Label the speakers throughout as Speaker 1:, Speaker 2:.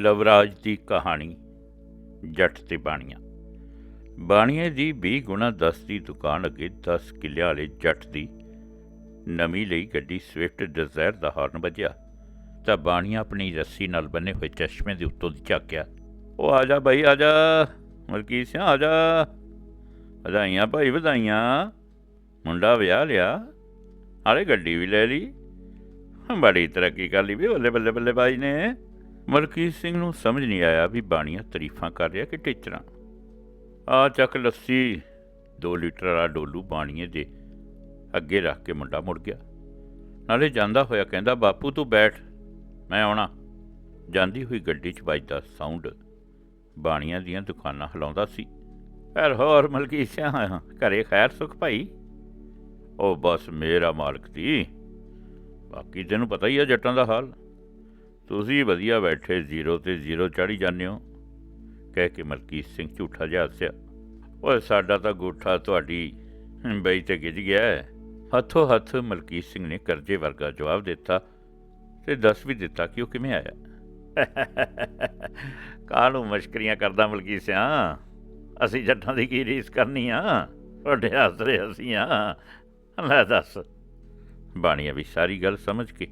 Speaker 1: ਲਵਰਾਜ ਦੀ ਕਹਾਣੀ, ਜੱਟ ਤੇ ਬਾਣੀਆਂ। ਬਾਣੀਆਂ ਦੀ 20 ਗੁਣਾ 10 ਦੀ ਦੁਕਾਨ ਅੱਗੇ 10 ਕਿੱਲਿਆਂ ਵਾਲੇ ਜੱਟ ਦੀ ਨਵੀਂ ਲਈ ਗੱਡੀ ਸਵਿਫਟ ਡਿਜ਼ਾਇਰ ਦਾ ਹਾਰਨ ਵੱਜਿਆ। ਤਾਂ ਬਾਣੀਆਂ ਆਪਣੀ ਰੱਸੀ ਨਾਲ ਬੰਨੇ ਹੋਏ ਚਸ਼ਮੇ ਦੇ ਉੱਤੋਂ ਦੀ ਝਾਕਿਆ, ਉਹ ਆ ਜਾ ਭਾਈ ਆ ਜਾ। ਮਲਕੀਤ ਸਿੰਘ, ਆ ਜਾ। ਵਧਾਈਆਂ ਭਾਈ, ਵਧਾਈਆਂ। ਮੁੰਡਾ ਵਿਆਹ ਲਿਆ। ਹਾਲੇ ਗੱਡੀ ਵੀ ਲੈ ਲਈ। ਬੜੀ ਤਰੱਕੀ ਕਰ ਲਈ ਵੀ, ਬੱਲੇ ਬੱਲੇ ਬੱਲੇ ਬਾਈ ਨੇ। ਮਲਕੀਤ ਸਿੰਘ ਨੂੰ ਸਮਝ ਨਹੀਂ ਆਇਆ ਵੀ ਬਾਣੀਆਂ ਤਾਰੀਫਾਂ ਕਰ ਰਿਹਾ ਕਿ ਟੀਚਰਾਂ। ਆ ਚੱਕ ਲੱਸੀ 2 ਲੀਟਰ ਵਾਲਾ ਡੋਲੂ ਬਾਣੀਏ ਦੇ ਅੱਗੇ ਰੱਖ ਕੇ ਮੁੰਡਾ ਮੁੜ ਗਿਆ। ਨਾਲੇ ਜਾਂਦਾ ਹੋਇਆ ਕਹਿੰਦਾ, ਬਾਪੂ, ਤੂੰ ਬੈਠ, ਮੈਂ ਆਉਣਾ। ਜਾਂਦੀ ਹੋਈ ਗੱਡੀ 'ਚ ਵੱਜਦਾ ਸਾਊਂਡ ਬਾਣੀਆਂ ਦੀਆਂ ਦੁਕਾਨਾਂ ਹਿਲਾਉਂਦਾ ਸੀ। ਪਰ ਹੋਰ ਮਲਕੀ ਸਿਆ, ਘਰੇ ਖੈਰ ਸੁਖ ਭਾਈ? ਉਹ ਬਸ ਮੇਰਾ ਮਾਲਕ ਦੀ। ਬਾਕੀ ਤੈਨੂੰ ਪਤਾ ਹੀ ਆ ਜੱਟਾਂ ਦਾ ਹਾਲ। ਤੁਸੀਂ ਵਧੀਆ ਬੈਠੇ ਜ਼ੀਰੋ ਤੇ ਜ਼ੀਰੋ ਚੜੀ ਜਾਂਦੇ ਹੋ। ਕਹਿ ਕੇ ਮਲਕੀਤ ਸਿੰਘ ਝੂਠਾ ਜਿਹਾ ਹੱਸਿਆ। ਓਏ, ਸਾਡਾ ਤਾਂ ਗੋਠਾ ਤੁਹਾਡੀ ਬਈ ਤੇ ਗਿੱਜ ਗਿਆ ਹੱਥੋਂ ਹੱਥ ਮਲਕੀਤ ਸਿੰਘ ਨੇ ਕਰਜ਼ੇ ਵਰਗਾ ਜਵਾਬ ਦਿੱਤਾ ਤੇ ਦੱਸ ਵੀ ਦਿੱਤਾ ਕਿ ਉਹ ਕਿਵੇਂ ਆਇਆ। ਕਾਹਨੂੰ ਮਸ਼ਕਰੀਆਂ ਕਰਦਾ ਮਲਕੀਤ ਸਿੰਘ ਅਸੀਂ ਜੱਟਾਂ ਦੀ ਕੀ ਰੀਸ ਕਰਨੀ ਆ? ਤੁਹਾਡੇ ਆਸਰੇ ਅਸੀਂ ਆ। ਲੈ ਦੱਸ। ਬਾਣੀਆ ਵੀ ਸਾਰੀ ਗੱਲ ਸਮਝ ਕੇ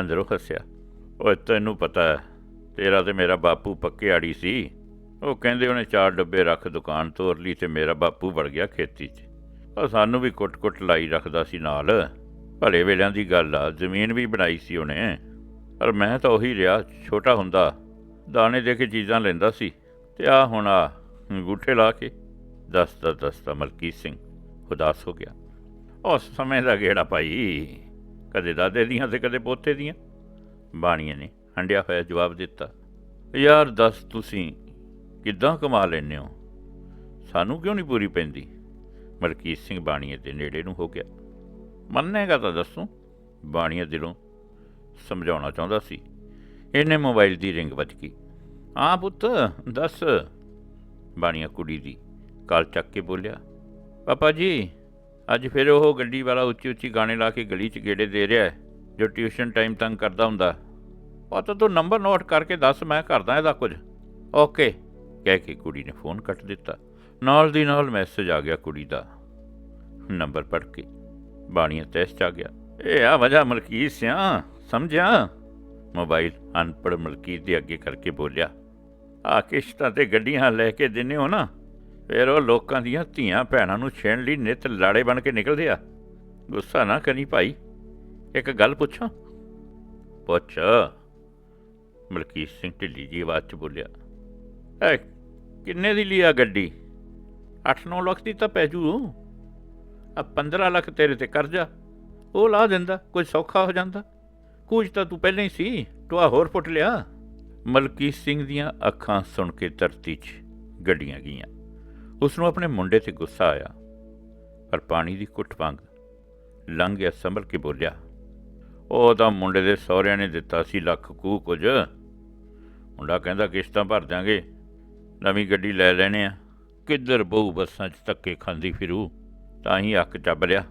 Speaker 1: ਅੰਦਰੋਂ ਹੱਸਿਆ। ਓਏ, ਤੈਨੂੰ ਪਤਾ ਹੈ, ਤੇਰਾ ਤੇ ਮੇਰਾ ਬਾਪੂ ਪੱਕੇ ਆੜੀ ਸੀ। ਉਹ ਕਹਿੰਦੇ ਉਹਨੇ ਚਾਰ ਡੱਬੇ ਰੱਖ ਦੁਕਾਨ ਤੋਰ ਲਈ ਤੇ ਮੇਰਾ ਬਾਪੂ ਵੜ ਗਿਆ ਖੇਤੀ 'ਚ। ਉਹ ਸਾਨੂੰ ਵੀ ਕੁੱਟ-ਕੁੱਟ ਲਾਈ ਰੱਖਦਾ ਸੀ ਨਾਲ। ਭਲੇ ਵੇਲਿਆਂ ਦੀ ਗੱਲ ਆ, ਜ਼ਮੀਨ ਵੀ ਬਣਾਈ ਸੀ ਉਹਨੇ। ਪਰ ਮੈਂ ਤਾਂ ਉਹੀ ਰਿਹਾ, ਛੋਟਾ ਹੁੰਦਾ। ਦਾਣੇ ਦੇ ਕੇ ਚੀਜ਼ਾਂ ਲੈਂਦਾ ਸੀ। ਤੇ ਆ ਹੁਣ ਆ, ਅੰਗੂਠੇ ਲਾ ਕੇ। ਦਸਤਾ ਦਸਤਾ ਮਲਕੀਤ ਸਿੰਘ, ਉਦਾਸ ਹੋ ਗਿਆ। ਉਸ ਸਮੇਂ ਦਾ ਗੇੜਾ ਭਾਈ, ਕਦੇ ਦਾਦੇ ਦੀਆਂ ਤੇ ਕਦੇ ਪੋਤੇ ਦੀਆਂ। ਬਾਣੀਏ ਨੇ। ਹੰਡਿਆ ਹੋਇਆ ਜਵਾਬ ਦਿੱਤਾ, ਯਾਰ ਦੱਸ ਤੁਸੀਂ ਕਿੱਦਾਂ ਕਮਾ ਲੈਨੇ ਹੋ? ਸਾਨੂੰ ਕਿਉਂ ਨਹੀਂ ਪੂਰੀ ਪੈਂਦੀ? ਮਲਕੀਤ ਸਿੰਘ ਬਾਣੀਏ ਦੇ ਨੇੜੇ ਨੂੰ ਹੋ ਗਿਆ। ਮੰਨੇਗਾ ਤਾਂ ਦੱਸੋ। ਬਾਣੀਏ ਦਿਲੋਂ ਸਮਝਾਉਣਾ ਚਾਹੁੰਦਾ ਸੀ। ਇਹਨੇ ਮੋਬਾਈਲ ਦੀ ਰਿੰਗ ਵੱਜ ਗਈ। ਹਾਂ ਪੁੱਤ, ਦੱਸ। ਬਾਣੀਆ ਕੁੜੀ ਦੀ ਕਾਲ ਚੱਕ ਕੇ ਬੋਲਿਆ, ਪਾਪਾ ਜੀ, ਅੱਜ ਫਿਰ ਉਹ ਗੱਡੀ ਵਾਲਾ ਉੱਚੀ ਉੱਚੀ ਗਾਣੇ ਲਾ ਕੇ ਗਲੀ 'ਚ ਗੇੜੇ ਦੇ ਰਿਹਾ ਹੈ, ਜੋ ਟਿਊਸ਼ਨ ਟਾਈਮ ਤੰਗ ਕਰਦਾ ਹੁੰਦਾ। ਉਹ ਤਾਂ ਤੂੰ ਨੰਬਰ ਨੋਟ ਕਰਕੇ ਦੱਸ, ਮੈਂ ਕਰਦਾ ਇਹਦਾ ਕੁਝ। ਓਕੇ। ਕਹਿ ਕੇ ਕੁੜੀ ਨੇ ਫੋਨ ਕੱਟ ਦਿੱਤਾ। ਨਾਲ ਦੀ ਨਾਲ ਮੈਸੇਜ ਆ ਗਿਆ ਕੁੜੀ ਦਾ। ਨੰਬਰ ਪੜ੍ਹ ਕੇ ਬਾਣੀਆ ਤੈਸ ਚ ਆ ਗਿਆ। ਇਹ ਆ ਵਜ੍ਹਾ ਮਲਕੀਤ ਸਿਆ, ਸਮਝਿਆ? ਮੋਬਾਈਲ ਅਨਪੜ ਮਲਕੀਤ ਦੇ ਅੱਗੇ ਕਰਕੇ ਬੋਲਿਆ। ਆ ਕਿਸ਼ਤਾਂ ਤੇ ਗੱਡੀਆਂ ਲੈ ਕੇ ਦਿੰਨੇ ਹੋ ਨਾ, ਫਿਰ ਉਹ ਲੋਕਾਂ ਦੀਆਂ ਧੀਆਂ ਭੈਣਾਂ ਨੂੰ ਛੇਣ ਲਈ ਨਿਤ ਲਾੜੇ ਬਣ ਕੇ ਨਿਕਲਦੇ ਆ। ਗੁੱਸਾ ਨਾ ਕਰੀ ਭਾਈ। ਇੱਕ ਗੱਲ ਪੁੱਛਾਂ? ਪੁੱਛ। ਮਲਕੀਤ ਸਿੰਘ ਢਿੱਲੀ ਜੀ ਆਵਾਜ਼ 'ਚ ਬੋਲਿਆ ਐ ਕਿੰਨੇ ਦੀ ਲਿਆ ਗੱਡੀ? 8-9 ਲੱਖ ਦੀ ਤਾਂ ਪੈ ਜੂ। ਆ 15 ਲੱਖ ਤੇਰੇ ਤੇ ਕਰਜ਼ਾ, ਉਹ ਲਾ ਦਿੰਦਾ, ਕੋਈ ਸੌਖਾ ਹੋ ਜਾਂਦਾ। ਕੁਝ ਤਾਂ ਤੂੰ ਪਹਿਲਾਂ ਹੀ ਸੀ, ਟੋਆ ਹੋਰ ਪੁੱਟ ਲਿਆ। ਮਲਕੀਤ ਸਿੰਘ ਦੀਆਂ ਅੱਖਾਂ ਸੁਣ ਕੇ ਧਰਤੀ 'ਚ ਗੱਡੀਆਂ ਗਈਆਂ। ਉਸ ਨੂੰ ਆਪਣੇ ਮੁੰਡੇ ਤੇ ਗੁੱਸਾ ਆਇਆ, ਪਰ ਪਾਣੀ ਦੀ ਕੁੱਟ ਵਾਂਗ ਲੰਘ ਗਿਆ, ਸੰਭਲ ਕੇ ਬੋਲਿਆ ਉਹ ਤਾਂ ਮੁੰਡੇ ਦੇ ਸਹੁਰਿਆਂ ਨੇ ਦਿੱਤਾ ਸੀ ਲੱਖ ਕੂ ਕੁਝ। ਮੁੰਡਾ ਕਹਿੰਦਾ, ਕਿਸ਼ਤਾਂ ਭਰ ਦਿਆਂਗੇ। ਨਵੀਂ ਗੱਡੀ ਲੈ ਲੈਣੇ ਆ। ਕਿੱਧਰ ਬਹੁ ਬੱਸਾਂ 'ਚ ਧੱਕੇ ਖਾਂਦੀ ਫਿਰੂ? ਤਾਂ ਹੀ ਅੱਕ ਚੱਬ ਲਿਆ।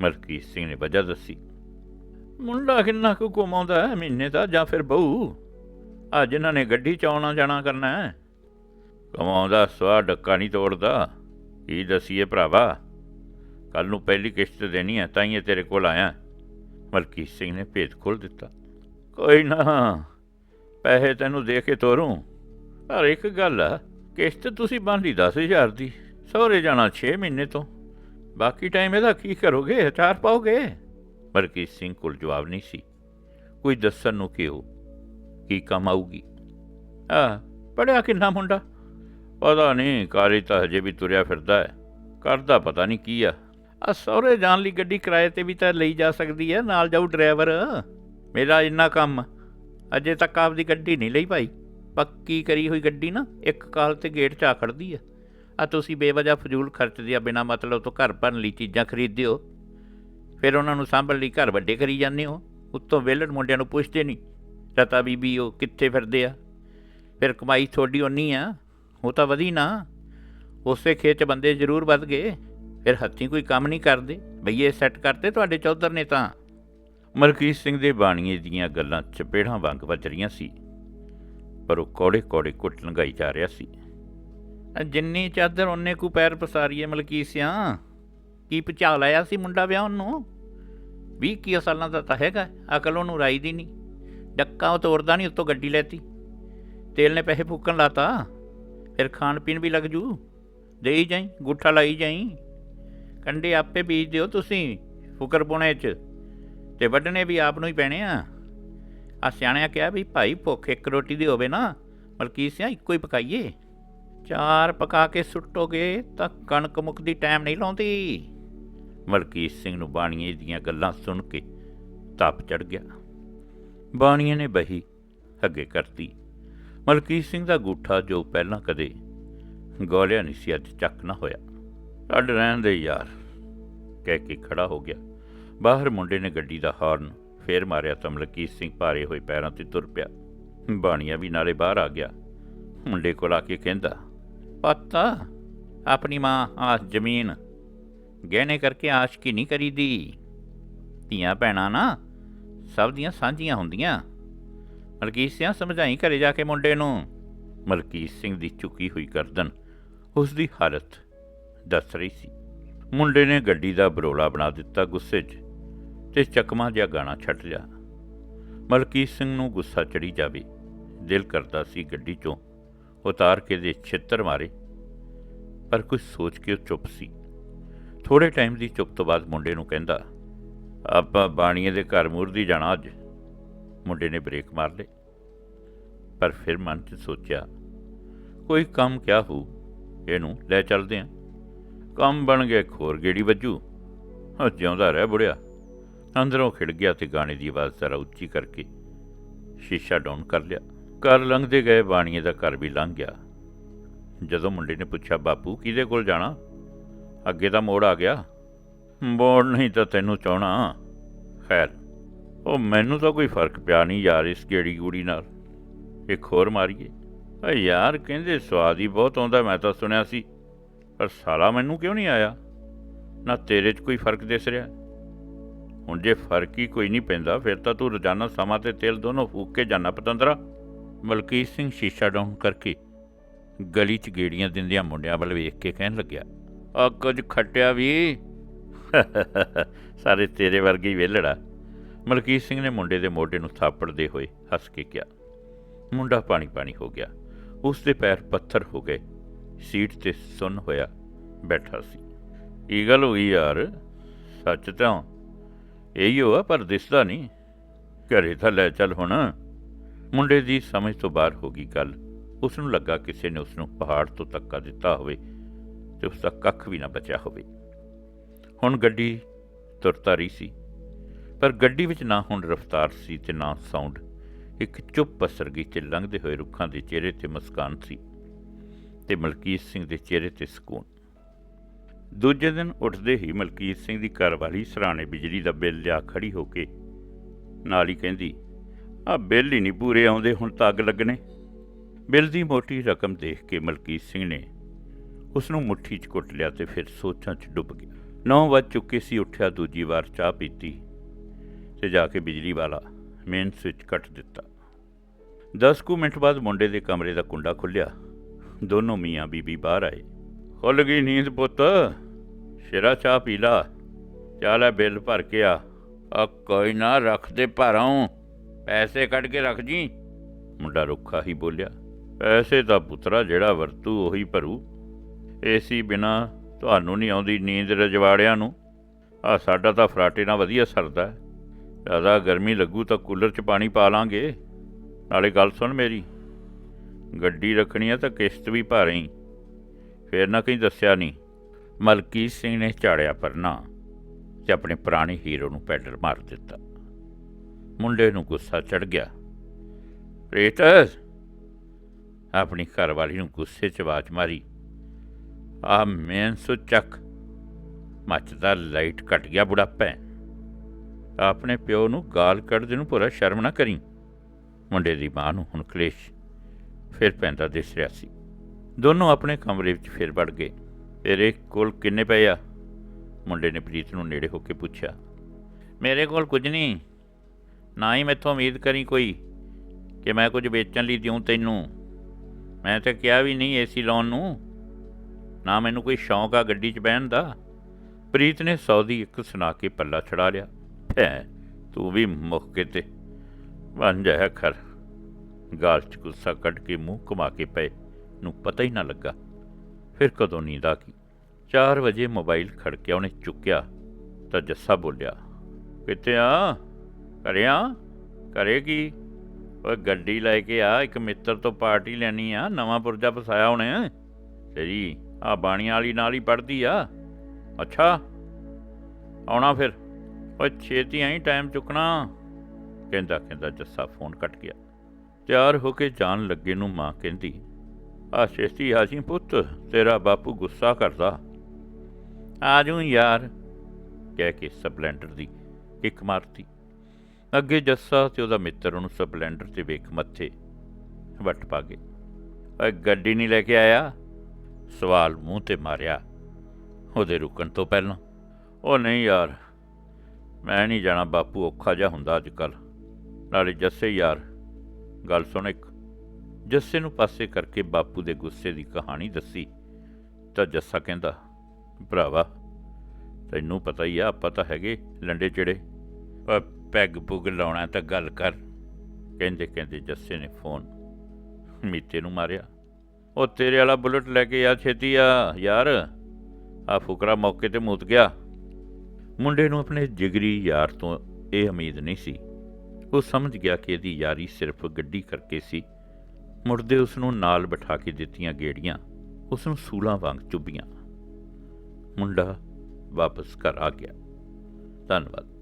Speaker 1: ਮਲਕੀਤ ਸਿੰਘ ਨੇ ਵਜ੍ਹਾ ਦੱਸੀ। ਮੁੰਡਾ ਕਿੰਨਾ ਕੁ ਕਮਾਉਂਦਾ ਹੈ, ਮਹੀਨੇ ਦਾ ਜਾਂ ਫਿਰ ਬਹੂ? ਆ ਜਿਨ੍ਹਾਂ ਨੇ ਗੱਡੀ ਚ ਆਉਣਾ ਜਾਣਾ ਕਰਨਾ ਹੈ। ਕਮਾਉਂਦਾ ਸਵਾ ਡੱਕਾ ਨਹੀਂ ਤੋੜਦਾ। ਕੀ ਦਸੀਏ ਭਰਾਵਾ? ਕੱਲ ਨੂੰ ਪਹਿਲੀ ਕਿਸ਼ਤ ਦੇਣੀ ਹੈ, ਤਾਂ ਹੀ ਤੇਰੇ ਕੋਲ ਆਇਆ। ਮਲਕੀਤ ਸਿੰਘ ਨੇ ਭੇਦ ਖੋਲ ਦਿੱਤਾ। ਕੋਈ ਨਾ। ਪੈਸੇ ਤੈਨੂੰ ਦੇ ਕੇ ਤੋਰੂੰ? ਪਰ ਇੱਕ ਗੱਲ ਆ, ਕਿਸ਼ਤ ਤੁਸੀਂ ਬੰਦੀ 10000 ਦੀ, ਸਹੁਰੇ ਜਾਣਾ 6 ਮਹੀਨੇ ਤੋਂ। ਬਾਕੀ ਟਾਈਮ ਇਹਦਾ ਕੀ ਕਰੋਗੇ, ਹਥਿਆਰ ਪਾਓਗੇ? ਮਲਕੀਤ ਸਿੰਘ ਕੋਲ ਜਵਾਬ ਨਹੀਂ ਸੀ। ਕੋਈ ਦੱਸਣ ਨੂੰ ਕਿਉ ਕੀ ਕੰਮ ਆਊਗੀ? ਆ, ਪੜਿਆ ਕਿੰਨਾ ਮੁੰਡਾ? ਪਤਾ ਨਹੀਂ ਕਾਲੀ ਤਾਂ ਹਜੇ ਵੀ ਤੁਰਿਆ ਫਿਰਦਾ ਹੈ। ਕਰਦਾ ਪਤਾ ਨਹੀਂ ਕੀ ਆ। ਆ, ਸਹੁਰੇ ਜਾਣ ਲਈ ਗੱਡੀ ਕਿਰਾਏ ਤੇ ਵੀ ਤਾਂ ਲਈ ਜਾ ਸਕਦੀ ਹੈ, ਨਾਲ ਜਾਊ ਡਰਾਈਵਰ। ਮੇਰਾ ਇੰਨਾ ਕੰਮ ਅਜੇ ਤੱਕ ਆਪਦੀ ਗੱਡੀ ਨਹੀਂ ਲਈ ਭਾਈ। ਪੱਕੀ ਕਰੀ ਹੋਈ ਗੱਡੀ ਨਾ, ਇੱਕ ਕਾਲ ਤੇ ਗੇਟ 'ਚ ਆ ਖੜਦੀ ਆ। ਆ ਤੁਸੀਂ ਬੇਵਜ੍ਹਾ ਫਜ਼ੂਲ ਖਰਚਦੇ ਆ, ਬਿਨਾ ਮਤਲਬ ਤੋਂ ਘਰ ਭਰਨ ਲਈ ਚੀਜ਼ਾਂ ਖਰੀਦਦੇ ਹੋ ਫਿਰ ਉਹਨਾਂ ਨੂੰ ਸਾਂਭਣ ਲਈ ਘਰ ਵੱਡੇ ਕਰੀ ਜਾਂਦੇ ਹੋ। ਉੱਤੋਂ ਵਿਹਲੜ ਮੁੰਡਿਆਂ ਨੂੰ ਪੁੱਛਦੇ ਨਹੀਂ। ਰਤਾ ਬੀਬੀ, ਉਹ ਕਿੱਥੇ ਫਿਰਦੇ ਆ? ਫਿਰ ਕਮਾਈ ਤੁਹਾਡੀ ਓਨੀ ਆ, ਉਹ ਤਾਂ ਵਧੀ ਨਾ। ਉਸੇ ਖੇਤ 'ਚ ਬੰਦੇ ਜ਼ਰੂਰ ਵੱਧ ਗਏ। ਫਿਰ ਹੱਥੀਂ ਕੋਈ ਕੰਮ ਨਹੀਂ ਕਰਦੇ। ਬਈਏ ਸੈੱਟ ਕਰਤੇ ਤੁਹਾਡੇ ਚੌਧਰ ਨੇ ਤਾਂ। ਮਲਕੀਤ ਸਿੰਘ ਦੇ ਬਾਣੀਏ ਦੀਆਂ ਗੱਲਾਂ ਚਪੇੜਾਂ ਵਾਂਗ ਵੱਜ ਰਹੀਆਂ ਸੀ, ਪਰ ਉਹ ਕੋੜੇ ਕੋੜੇ ਕੁੱਟ ਲੰਗਾਈ ਜਾ ਰਿਹਾ ਸੀ। ਜਿੰਨੀ ਚਾਦਰ ਉਹਨੇ ਕੋ ਪੈਰ ਪਸਾਰੀਏ ਮਲਕੀਸਿਆਂ ਕੀ ਪਚਾ ਲਾਇਆ ਸੀ ਮੁੰਡਾ ਵਿਆਹ ਉਹਨੂੰ? 20 ਕੀ ਸਾਲਾਂ ਦਾ ਤਾਂ ਹੈਗਾ, ਅਕਲ ਉਹਨੂੰ ਰਾਈ ਦੀ ਨਹੀਂ। ਡੱਕਾ ਉਹ ਤੋੜਦਾ ਨਹੀਂ, ਉਤੋਂ ਗੱਡੀ ਲੈਤੀ। ਤੇਲ ਨੇ ਪੈਸੇ ਫੂਕਣ ਲਾਤਾ। ਫਿਰ ਖਾਣ ਪੀਣ ਵੀ ਲੱਗ ਜੂ। ਦੇਈ ਜਾਈ, ਗੁੱਠਾ ਲਾਈ ਜਾਈ। ਕੰਡੇ ਆਪੇ ਬੀਜ ਦਿਓ ਤੁਸੀਂ, ਫੁਕਰ ਪੁਣੇ ਚ। ਤੇ ਵੱਢਣੇ ਵੀ ਆਪ ਨੂੰ ਹੀ ਪੈਣੇ ਆ। ਆ ਸਿਆਣਿਆਂ ਕਿਹਾ ਵੀ ਭਾਈ ਭੁੱਖ ਇੱਕ ਰੋਟੀ ਦੀ ਹੋਵੇ ਨਾ ਬਲਕਿ ਸਿਆ ਇੱਕੋ ਹੀ ਪਕਾਈਏ। ਚਾਰ ਪਕਾ ਕੇ ਸੁੱਟੋਗੇ ਤਾਂ ਕਣਕ ਮੁੱਕਦੀ ਟਾਈਮ ਨਹੀਂ ਲਾਉਂਦੀ। ਮਲਕੀਤ ਸਿੰਘ ਨੂੰ ਬਾਣੀਏ ਦੀਆਂ ਗੱਲਾਂ ਸੁਣ ਕੇ ਤਪ ਚੜ ਗਿਆ। ਬਾਣੀਏ ਨੇ ਬਹੀ ਅੱਗੇ ਕਰਤੀ। ਮਲਕੀਤ ਸਿੰਘ ਦਾ ਗੂਠਾ ਜੋ ਪਹਿਲਾਂ ਕਦੇ ਗੋਲਿਆ ਨਹੀਂ ਸੀ ਅੱਜ ਚੱਕ ਨਾ ਹੋਇਆ। ਛੱਡ ਰਹਿਣ ਦੇ ਯਾਰ, ਕਹਿ ਕੇ ਖੜਾ ਹੋ ਗਿਆ। ਬਾਹਰ ਮੁੰਡੇ ਨੇ ਗੱਡੀ ਦਾ ਹਾਰਨ ਫੇਰ ਮਾਰਿਆ ਤਾਂ ਮਲਕੀਤ ਸਿੰਘ ਭਾਰੇ ਹੋਏ ਪੈਰਾਂ ਤੇ ਤੁਰ ਪਿਆ। ਬਾਣੀਆਂ ਵੀ ਨਾਲੇ ਬਾਹਰ ਆ ਗਿਆ। ਮੁੰਡੇ ਕੋਲ ਆ ਕੇ ਕਹਿੰਦਾ, ਪਤਾ, ਆਪਣੀ ਮਾਂ ਆਸ ਜ਼ਮੀਨ। ਗਹਿਣੇ ਕਰਕੇ ਆਸ਼ਕੀ ਨਹੀਂ ਕਰੀਦੀ। ਧੀਆਂ ਭੈਣਾਂ ਨਾ ਸਭ ਦੀਆਂ ਸਾਂਝੀਆਂ ਹੁੰਦੀਆਂ। ਮਲਕੀਤ ਸਿੰਘ ਸਮਝਾਈ ਘਰੇ ਜਾ ਕੇ ਮੁੰਡੇ ਨੂੰ। ਮਲਕੀਤ ਸਿੰਘ ਦੀ ਝੁਕੀ ਹੋਈ ਗਰਦਨ ਉਸ ਦੀ ਹਾਲਤ ਦੱਸ ਰਹੀ ਸੀ। ਮੁੰਡੇ ਨੇ ਗੱਡੀ ਦਾ ਬਰੋਲਾ ਬਣਾ ਦਿੱਤਾ ਗੁੱਸੇ 'ਚ। ਤੇ ਚੱਕਮਾ ਜਿਹਾ ਗਾਣਾ ਛੱਡ ਲਿਆ। ਮਲਕੀਤ ਸਿੰਘ ਨੂੰ ਗੁੱਸਾ ਚੜੀ ਜਾਵੇ। ਦਿਲ ਕਰਦਾ ਸੀ ਗੱਡੀ 'ਚੋਂ ਉਤਾਰ ਕੇ ਦੇ ਛਿੱਤਰ ਮਾਰੇ, ਪਰ ਕੁਝ ਸੋਚ ਕੇ ਉਹ ਚੁੱਪ ਸੀ। ਥੋੜੇ ਟਾਈਮ ਦੀ ਚੁੱਪ ਤੋਂ ਬਾਅਦ ਮੁੰਡੇ ਨੂੰ ਕਹਿੰਦਾ, ਆਪਾਂ ਬਾਣੀਏ ਦੇ ਘਰ ਮੂਰਦੀ ਜਾਣਾ ਅੱਜ। ਮੁੰਡੇ ਨੇ ਬ੍ਰੇਕ ਮਾਰ ਲਏ। ਪਰ ਫਿਰ ਮਨ 'ਚ ਸੋਚਿਆ, ਕੋਈ ਕੰਮ ਕਿਆ ਹੋ ਇਹਨੂੰ ਲੈ ਚੱਲਦੇ ਆਂ। ਕੰਮ ਬਣ ਗਿਆ ਇੱਕ ਹੋਰ ਗੇੜੀ ਵੱਜੂ। ਉਹ ਜਿਉਂਦਾ ਰਹਿ ਬੁੜਿਆ। ਅੰਦਰੋਂ ਖਿੜ ਗਿਆ ਤੇ ਗਾਣੇ ਦੀ ਆਵਾਜ਼ ਜ਼ਰਾ ਉੱਚੀ ਕਰਕੇ ਸ਼ੀਸ਼ਾ ਡਾਊਨ ਕਰ ਲਿਆ। ਘਰ ਲੰਘਦੇ ਗਏ, ਬਾਣੀਏ ਦਾ ਘਰ ਵੀ ਲੰਘ ਗਿਆ। ਜਦੋਂ ਮੁੰਡੇ ਨੇ ਪੁੱਛਿਆ, ਬਾਪੂ, ਕਿਹਦੇ ਕੋਲ ਜਾਣਾ? ਅੱਗੇ ਤਾਂ ਮੋੜ ਆ ਗਿਆ। ਮੋੜ ਨਹੀਂ ਤਾਂ ਤੈਨੂੰ ਚਾਹਣਾ ਖੈਰ, ਉਹ ਮੈਨੂੰ ਤਾਂ ਕੋਈ ਫ਼ਰਕ ਪਿਆ ਨਹੀਂ ਯਾਰ ਇਸ ਗੇੜੀ ਗੂੜੀ ਨਾਲ। ਇੱਕ ਹੋਰ ਮਾਰੀਏ। ਓ ਯਾਰ, ਕਹਿੰਦੇ ਸਵਾਦ ਹੀ ਬਹੁਤ ਆਉਂਦਾ, ਮੈਂ ਤਾਂ ਸੁਣਿਆ ਸੀ। ਪਰ ਸਾਲਾ ਮੈਨੂੰ ਕਿਉਂ ਨਹੀਂ ਆਇਆ? ਨਾ ਤੇਰੇ 'ਚ ਕੋਈ ਫ਼ਰਕ ਦਿਸ ਰਿਹਾ? ਹੁਣ ਜੇ ਫ਼ਰਕ ਹੀ ਕੋਈ ਨਹੀਂ ਪੈਂਦਾ, ਫਿਰ ਤਾਂ ਤੂੰ ਰੋਜ਼ਾਨਾ ਸਮਾਂ ਤੇ ਤੇਲ ਦੋਨੋਂ ਫੂਕ ਕੇ ਜਾਣਾ ਪਤੰਦਰਾ। ਮਲਕੀਤ ਸਿੰਘ ਸ਼ੀਸ਼ਾ ਡਾਊਨ ਕਰਕੇ ਗਲੀ 'ਚ ਗੇੜੀਆਂ ਦਿੰਦਿਆਂ ਮੁੰਡਿਆਂ ਵੱਲ ਵੇਖ ਕੇ ਕਹਿਣ ਲੱਗਿਆ, ਆ ਕੁਝ ਖੱਟਿਆ ਵੀ? ਸਾਰੇ ਤੇਰੇ ਵਰਗੇ ਹੀ ਵੇਲੜਾ ਮਲਕੀਤ ਸਿੰਘ ਨੇ ਮੁੰਡੇ ਦੇ ਮੋਢੇ ਨੂੰ ਥਾਪੜਦੇ ਹੋਏ ਹੱਸ ਕੇ ਕਿਹਾ। ਮੁੰਡਾ ਪਾਣੀ ਪਾਣੀ ਹੋ ਗਿਆ। ਉਸ ਦੇ ਪੈਰ ਪੱਥਰ ਹੋ ਗਏ। ਸੀਟ ਤੇ ਸੁੰਨ ਹੋਇਆ ਬੈਠਾ ਸੀ। ਇਹ ਗੱਲ ਹੋਈ ਯਾਰ? ਸੱਚ ਤਾਂ ਇਹੀ ਆ ਪਰ ਦਿਸਦਾ ਨਹੀਂ। ਘਰੇ ਤਾਂ ਲੈ ਚੱਲ ਹੁਣ। ਮੁੰਡੇ ਦੀ ਸਮਝ ਤੋਂ ਬਾਹਰ ਹੋ ਗਈ ਗੱਲ। ਉਸ ਨੂੰ ਲੱਗਾ ਕਿਸੇ ਨੇ ਉਸ ਨੂੰ ਪਹਾੜ ਤੋਂ ਧੱਕਾ ਦਿੱਤਾ ਹੋਵੇ ਤੇ ਉਸ ਦਾ ਕੱਖ ਵੀ ਨਾ ਬਚਿਆ ਹੋਵੇ। ਹੁਣ ਗੱਡੀ ਤੁਰਤਾ ਰਹੀ ਸੀ। ਪਰ ਗੱਡੀ ਵਿੱਚ ਨਾ ਹੁਣ ਰਫ਼ਤਾਰ ਸੀ ਤੇ ਨਾ ਸਾਊਂਡ। ਇੱਕ ਚੁੱਪ ਪਸਰ ਗਈ ਤੇ ਲੰਘਦੇ ਹੋਏ ਰੁੱਖਾਂ ਦੇ ਚਿਹਰੇ ਤੇ ਮੁਸਕਾਨ ਸੀ ਤੇ ਮਲਕੀਤ ਸਿੰਘ ਦੇ ਚਿਹਰੇ ਤੇ ਸਕੂਨ। ਦੂਜੇ ਦਿਨ ਉੱਠਦੇ ਹੀ ਮਲਕੀਤ ਸਿੰਘ ਦੀ ਘਰਵਾਲੀ ਸਰਾਣੇ ਬਿਜਲੀ ਦਾ ਬਿੱਲ ਲਿਆ ਖੜੀ ਹੋ ਕੇ ਨਾਲ ਹੀ ਕਹਿੰਦੀ ਆ ਬਿੱਲ ਹੀ ਨਹੀਂ ਪੂਰੇ ਆਉਂਦੇ, ਹੁਣ ਤਾਂ ਅੱਗ ਲੱਗਣੇ। ਬਿੱਲ ਦੀ ਮੋਟੀ ਰਕਮ ਦੇਖ ਕੇ ਮਲਕੀਤ ਸਿੰਘ ਨੇ ਉਸ ਨੂੰ ਮੁੱਠੀ 'ਚ ਕੁੱਟ ਲਿਆ ਤੇ ਫਿਰ ਸੋਚਾਂ 'ਚ ਡੁੱਬ ਗਿਆ। ਨੌ ਵੱਜ ਚੁੱਕੇ ਸੀ, ਉੱਠਿਆ ਦੂਜੀ ਵਾਰ ਚਾਹ ਪੀਤੀ ਤੇ ਜਾ ਕੇ ਬਿਜਲੀ ਵਾਲਾ ਮੇਨ ਸਵਿਚ ਕੱਟ ਦਿੱਤਾ। 10 ਕੁ ਮਿੰਟ ਬਾਅਦ ਮੁੰਡੇ ਦੇ ਕਮਰੇ ਦਾ ਕੁੰਡਾ ਖੁੱਲਿਆ ਦੋਨੋਂ ਮੀਆਂ ਬੀਬੀ ਬਾਹਰ ਆਏ। ਖੁੱਲ ਗਈ ਨੀਂਦ ਪੁੱਤ। ਸ਼ੇਰਾ ਚਾਹ ਪੀ ਲਾ। ਚਾਹ ਲੈ ਬਿੱਲ ਭਰ ਕੇ ਆ। ਆ ਕੋਈ ਨਾ ਰੱਖ ਦੇ ਭਰਾਂ। ਪੈਸੇ ਕੱਢ ਕੇ ਰੱਖ ਜੀ। ਮੁੰਡਾ ਰੁੱਖਾ ਹੀ ਬੋਲਿਆ। ਪੈਸੇ ਤਾਂ ਪੁੱਤਰਾ ਜਿਹੜਾ ਵਰਤੂ ਉਹੀ ਭਰੂ। ਏਸੀ ਬਿਨਾ ਤੁਹਾਨੂੰ ਨਹੀਂ ਆਉਂਦੀ ਨੀਂਦ ਰਜਵਾੜਿਆਂ ਨੂੰ। ਆ ਸਾਡਾ ਤਾਂ ਫਰਾਟੇ ਨਾਲ ਵਧੀਆ ਸਰਦਾ ਜ਼ਿਆਦਾ ਗਰਮੀ ਲੱਗੂ ਤਾਂ ਕੂਲਰ 'ਚ ਪਾਣੀ ਪਾ ਲਾਂਗੇ। ਨਾਲੇ ਗੱਲ ਸੁਣ ਮੇਰੀ। ਗੱਡੀ ਰੱਖਣੀ ਆ ਤਾਂ ਕਿਸ਼ਤ ਵੀ ਭਰ। ਰਹੀ ਫੇਰ ਨਾ ਕਹੀਂ ਦੱਸਿਆ ਨਹੀਂ। ਮਲਕੀਤ ਸਿੰਘ ਨੇ ਝਾੜਿਆ ਪਰਨਾ ਤੇ ਆਪਣੇ ਪੁਰਾਣੇ ਹੀਰੋ ਨੂੰ ਪੈਡਲ ਮਾਰ ਦਿੱਤਾ। ਮੁੰਡੇ ਨੂੰ ਗੁੱਸਾ ਚੜ ਗਿਆ। ਰੇਤ ਆਪਣੀ ਘਰਵਾਲੀ ਨੂੰ ਗੁੱਸੇ 'ਚ ਆਵਾਜ਼ ਮਾਰੀ। ਆ ਮੈਂ ਸੁਚਕ ਮੱਚਦਾ ਲਾਈਟ ਕੱਟ ਗਿਆ ਬੁਢਾਪਾ। ਆਪਣੇ ਪਿਓ ਨੂੰ ਗਾਲ ਕੱਢਦੇ ਨੂੰ ਪੂਰਾ ਸ਼ਰਮ ਨਾ ਕਰੀ। ਮੁੰਡੇ ਦੀ ਮਾਂ ਨੂੰ ਹੁਣ ਕਲੇਸ਼। ਫਿਰ ਪੈਂਦਾ ਦਿਸ ਰਿਹਾ ਸੀ। ਦੋਨੋਂ ਆਪਣੇ ਕਮਰੇ ਵਿੱਚ ਫਿਰ ਵੜ ਗਏ। ਤੇਰੇ ਕੋਲ ਕਿੰਨੇ ਪਏ ਆ? ਮੁੰਡੇ ਨੇ ਪ੍ਰੀਤ ਨੂੰ ਨੇੜੇ ਹੋ ਕੇ ਪੁੱਛਿਆ। ਮੇਰੇ ਕੋਲ ਕੁਝ ਨਹੀਂ। ਨਾ ਹੀ ਮੈਥੋਂ ਉਮੀਦ ਕਰੀ ਕੋਈ ਕਿ ਮੈਂ ਕੁਝ ਵੇਚਣ ਲਈ ਦਿਉ ਤੈਨੂੰ। ਮੈਂ ਤਾਂ ਕਿਹਾ ਵੀ ਨਹੀਂ ਏਸੀ ਲਾਉਣ ਨੂੰ। ਨਾ ਮੈਨੂੰ ਕੋਈ ਸ਼ੌਂਕ ਆ ਗੱਡੀ 'ਚ ਬਹਿਣ ਦਾ। ਪ੍ਰੀਤ ਨੇ ਸੌ ਦੀ ਇੱਕ ਸੁਣਾ ਕੇ ਪੱਲਾ ਛੜਾ ਲਿਆ। ਭੈ ਤੂੰ ਵੀ ਮੁੱਕ ਕੇ ਤੇ ਬਣ ਜਾਇਆ ਖਰ ਗਾਲ 'ਚ ਗੁੱਸਾ ਕੱਢ ਕੇ ਮੂੰਹ ਕਮਾ ਕੇ ਪਏ। ਨੂੰ ਪਤਾ ਹੀ ਨਾ ਲੱਗਾ। ਫਿਰ ਕਦੋਂ ਨੀਂਦ ਆ ਗਈ? 4 ਵਜੇ ਮੋਬਾਈਲ ਖੜਕਿਆ ਉਹਨੇ ਚੁੱਕਿਆ ਤਾਂ ਜੱਸਾ ਬੋਲਿਆ, ਕਿੱਥੇ ਆ? ਕਰਿਆ ਕਰੇਗੀ ਘਰੇ ਓਏ ਗੱਡੀ ਲੈ ਕੇ ਆ, ਇੱਕ ਮਿੱਤਰ ਤੋਂ ਪਾਰਟੀ ਲੈਣੀ ਆ, ਨਵਾਂ ਪੁਰਜਾ ਫਸਾਇਆ ਉਹਨੇ। ਤੇਰੀ ਆ ਬਾਣੀਆਂ ਵਾਲੀ ਨਾਲ ਹੀ ਪੜਦੀ ਆ। ਅੱਛਾ, ਆਉਣਾ ਫਿਰ। ਓਏ ਛੇਤੀ ਆਈ, ਟਾਈਮ ਚੁੱਕਣਾ। ਕਹਿੰਦਾ ਕਹਿੰਦਾ ਜੱਸਾ ਫੋਨ ਕੱਟ ਗਿਆ। ਤਿਆਰ ਹੋ ਕੇ ਜਾਣ ਲੱਗੇ ਨੂੰ ਮਾਂ ਕਹਿੰਦੀ ਆ ਛੇਤੀ ਆ ਜੀ ਪੁੱਤ, ਤੇਰਾ ਬਾਪੂ ਗੁੱਸਾ ਕਰਦਾ। ਆ ਜੂ ਯਾਰ, ਕਹਿ ਕੇ ਸਪਲੈਂਡਰ ਦੀ ਕਿੱਕ ਮਾਰਤੀ। ਅੱਗੇ ਜੱਸਾ ਤੇ ਉਹਦਾ ਮਿੱਤਰ ਉਹਨੂੰ ਸਪਲੈਂਡਰ ਤੇ ਵੇਖ ਮੱਥੇ ਵੱਟ ਪਾ ਗਏ। ਓਏ, ਗੱਡੀ ਨਹੀਂ ਲੈ ਕੇ ਆਇਆ? ਸਵਾਲ ਮੂੰਹ ਤੇ ਮਾਰਿਆ ਉਹਦੇ ਰੁਕਣ ਤੋਂ ਪਹਿਲਾਂ। ਉਹ ਨਹੀਂ ਯਾਰ, ਮੈਂ ਨਹੀਂ ਜਾਣਾ, ਬਾਪੂ ਔਖਾ ਜਿਹਾ ਹੁੰਦਾ ਅੱਜ ਕੱਲ ਨਾਲੇ ਜੱਸੇ ਯਾਰ, ਗੱਲ ਸੁਣ ਇੱਕ। ਜੱਸੇ ਨੂੰ ਪਾਸੇ ਕਰਕੇ ਬਾਪੂ ਦੇ ਗੁੱਸੇ ਦੀ ਕਹਾਣੀ ਦੱਸੀ। ਤਾਂ ਜੱਸਾ ਕਹਿੰਦਾ, ਭਰਾਵਾ, ਤੈਨੂੰ ਪਤਾ ਹੀ ਆ, ਆਪਾਂ ਤਾਂ ਹੈਗੇ ਲੰਡੇ ਚਿੜੇ। ਪੈਗ ਪੁਗ ਲਾਉਣਾ ਤਾਂ ਗੱਲ ਕਰ। ਕਹਿੰਦੇ ਕਹਿੰਦੇ ਜੱਸੇ ਨੇ ਫੋਨ ਮੀਤੇ ਨੂੰ ਮਾਰਿਆ। ਉਹ ਤੇਰੇ ਵਾਲਾ ਬੁਲਟ ਲੈ ਕੇ ਆ ਛੇਤੀ ਆ, ਯਾਰ। ਆ ਫੁਕਰਾ ਮੌਕੇ ਤੇ ਮੁੱਤ ਗਿਆ। ਮੁੰਡੇ ਨੂੰ ਆਪਣੇ ਜਿਗਰੀ ਯਾਰ ਤੋਂ ਇਹ ਉਮੀਦ ਨਹੀਂ ਸੀ। ਉਹ ਸਮਝ ਗਿਆ ਕਿ ਇਹਦੀ ਯਾਰੀ ਸਿਰਫ ਗੱਡੀ ਕਰਕੇ ਸੀ। ਮੁੜਦੇ ਉਸ ਨੂੰ ਨਾਲ ਬਿਠਾ ਕੇ ਦਿੱਤੀਆਂ ਗੇੜੀਆਂ ਉਸ ਨੂੰ ਸੂਲਾਂ ਵਾਂਗ ਚੁੱਭੀਆਂ। ਮੁੰਡਾ ਵਾਪਸ ਘਰ ਆ ਗਿਆ। ਧੰਨਵਾਦ।